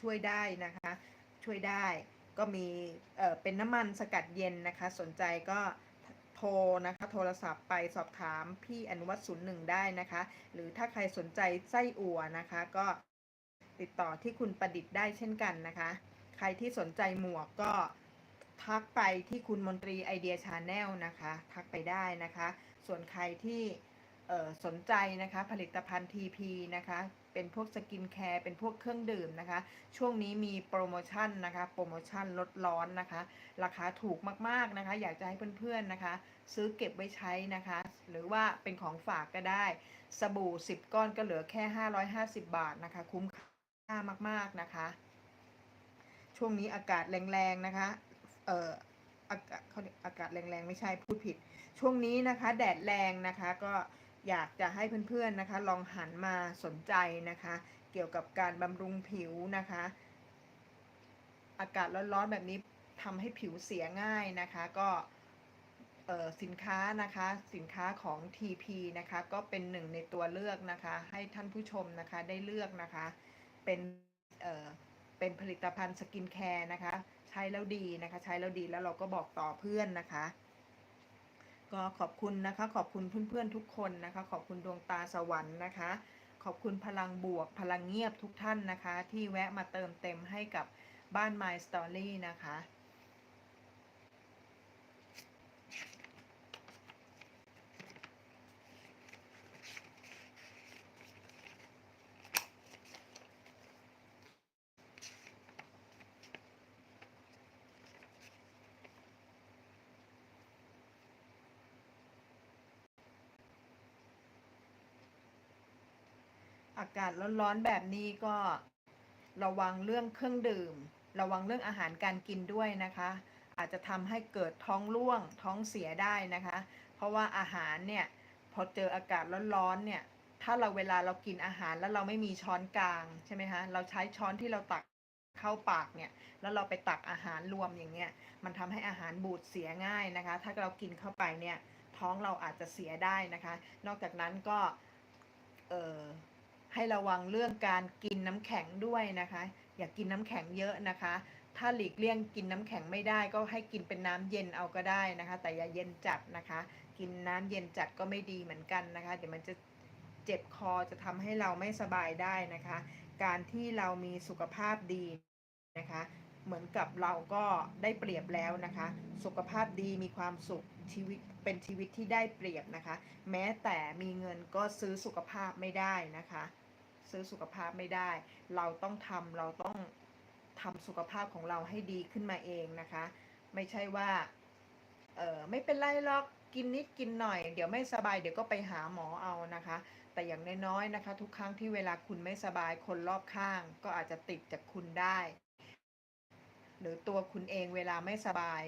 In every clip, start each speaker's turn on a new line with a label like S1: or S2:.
S1: ช่วยได้นะคะ ช่วยได้ก็มีเอ่อเป็นน้ำมันสกัดเย็นนะคะ สนใจก็โทรนะคะโทรศัพท์ไปสอบถามพี่อนุวัตศูนย์หนึ่งได้นะคะ หรือถ้าใครสนใจไส้อั่วนะคะ ก็ติดต่อที่คุณประดิษฐ์ได้เช่นกันนะคะ ใครที่สนใจหมวกก็ทักไปที่คุณมนตรีไอเดียชาแนลนะคะ ทักไปได้นะคะ ส่วนใครที่สนใจนะคะผลิตภัณฑ์ TP นะคะ เป็นพวกสกินแคร์เป็นพวกเครื่องดื่มนะคะ ช่วงนี้มีโปรโมชั่นนะคะ โปรโมชั่นลดร้อนนะคะ ราคาถูกมากๆนะคะ อยากจะให้เพื่อนๆนะคะ ซื้อเก็บไว้ใช้นะคะ หรือว่าเป็นของฝากก็ได้ สบู่ 10 ก้อนก็เหลือแค่ 550 บาทนะคะ คุ้มค่ามากๆนะคะ ช่วงนี้อากาศแรงๆนะคะ เอ่ออากาศเขาอากาศแรงๆ ไม่ใช่พูดผิด ช่วงนี้นะคะ แดดแรงนะคะก็ อยากจะให้เพื่อนๆนะคะ ลองหันมาสนใจนะคะ เกี่ยวกับการบำรุงผิวนะคะ อากาศร้อนๆแบบนี้ทำให้ผิวเสียง่ายนะคะ ก็สินค้านะคะสินค้าของ TP นะคะก็เป็นหนึ่งในตัวเลือกนะคะ ให้ท่านผู้ชมนะคะได้เลือกนะคะ เป็นเเป็นผลิตภัณฑ์สกินแคร์นะคะ ใช้แล้วดีนะคะ ใช้แล้วดีแล้วเราก็บอกต่อเพื่อนนะคะ ก็ขอบคุณนะคะ ขอบคุณเพื่อนๆทุกคนนะคะ ขอบคุณดวงตาสวรรค์นะคะ ขอบคุณพลังบวก พลังเงียบทุกท่านนะคะ ที่แวะมาเติมเต็มให้กับบ้าน My Story นะคะ อากาศร้อนๆแบบนี้ก็ระวังเรื่องเครื่องดื่ม ระวังเรื่องอาหารการกินด้วยนะคะ อาจจะทำให้เกิดท้องร่วงท้องเสียได้นะคะ เพราะว่าอาหารเนี่ยพอเจออากาศร้อนๆเนี่ยถ้าเราเวลาเรากินอาหารแล้วเราไม่มีช้อนกลางใช่ไหมคะเราใช้ช้อนที่เราตักเข้าปากเนี่ยแล้วเราไปตักอาหารรวมอย่างเงี้ยมันทำให้อาหารบูดเสียง่ายนะคะ ถ้าเรากินเข้าไปเนี่ยท้องเราอาจจะเสียได้นะคะ นอกจากนั้นก็เออ ให้ระวังเรื่องการกินน้ำแข็งด้วยนะคะ อย่ากกินน้ำแข็งเยอะนะคะ ถ้าหลีกเลี่ยงกินน้ำแข็งไม่ได้ ก็ให้กินเป็นน้ำเย็นเอาก็ได้นะคะ แต่อย่าเย็นจัดนะคะ กินน้ำเย็นจัดก็ไม่ดีเหมือนกันนะคะ เดี๋ยวมันจะเจ็บคอจะทำให้เราไม่สบายได้นะคะ การที่เรามีสุขภาพดีนะคะ เหมือนกับเราก็ได้เปรียบแล้วนะคะ สุขภาพดีมีความสุขชีวิต เป็นชีวิตที่ได้เปรียบนะคะ แม้แต่มีเงินก็ซื้อสุขภาพไม่ได้นะคะ ซื้อสุขภาพไม่ได้ เราต้องทำเราต้องทำสุขภาพของเราให้ดีขึ้นมาเองนะคะ ไม่ใช่ว่าเออไม่เป็นไรหรอกกินนิดกินหน่อย เดี๋ยวไม่สบายเดี๋ยวก็ไปหาหมอเอานะคะ แต่อย่างน้อยๆนะคะ ทุกครั้งที่เวลาคุณไม่สบายคนรอบข้าง ก็อาจจะติดจากคุณได้ หรือตัวคุณเองเวลาไม่สบาย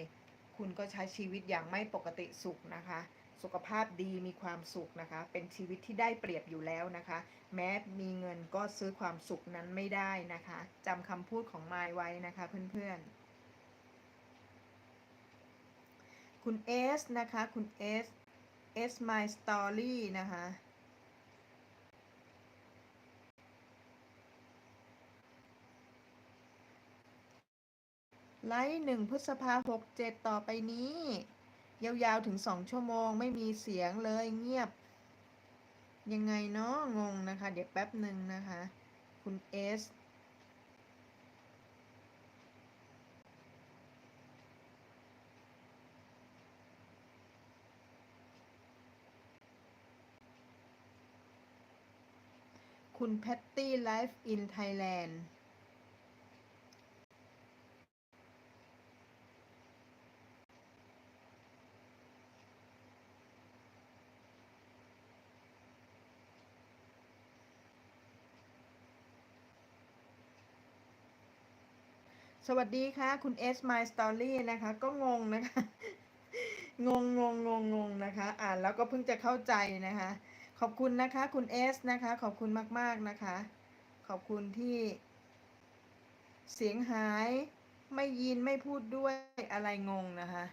S1: คุณก็ใช้ชีวิตอย่างไม่ปกติสุขนะคะ สุขภาพดีมีความสุขนะคะ เป็นชีวิตที่ได้เปรียบอยู่แล้วนะคะ แม้มีเงินก็ซื้อความสุขนั้นไม่ได้นะคะจำคำพูดของมายไว้นะคะเพื่อนๆ คุณเอสนะคะ คุณเอสเอส my story นะคะ ไลฟ์หนึ่งพฤษภาหกเจ็ดต่อไปนี้ ยาวๆถึงสองชั่วโมงไม่มีเสียงเลยเงียบ ยังไงเนาะงงนะคะ เดี๋ยวแป๊บหนึ่งนะคะ คุณเอสคุณแพตตี้ไลฟ์อินไทยแลนด์ สวัสดีค่ะ คุณเอส My Story นะคะ ก็งงนะคะ งงงงงงงงนะคะ อ่านแล้วก็เพิ่งจะเข้าใจนะคะ ขอบคุณนะคะ คุณเอสนะคะ ขอบคุณมาก ๆนะคะ ขอบคุณที่ เสียงหายไม่ยินไม่พูดด้วยอะไรงงนะคะ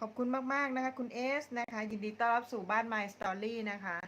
S1: ขอบคุณมาก ๆ นะคะ คุณเอสนะคะ ยินดีต้อนรับสู่บ้าน My Story นะคะ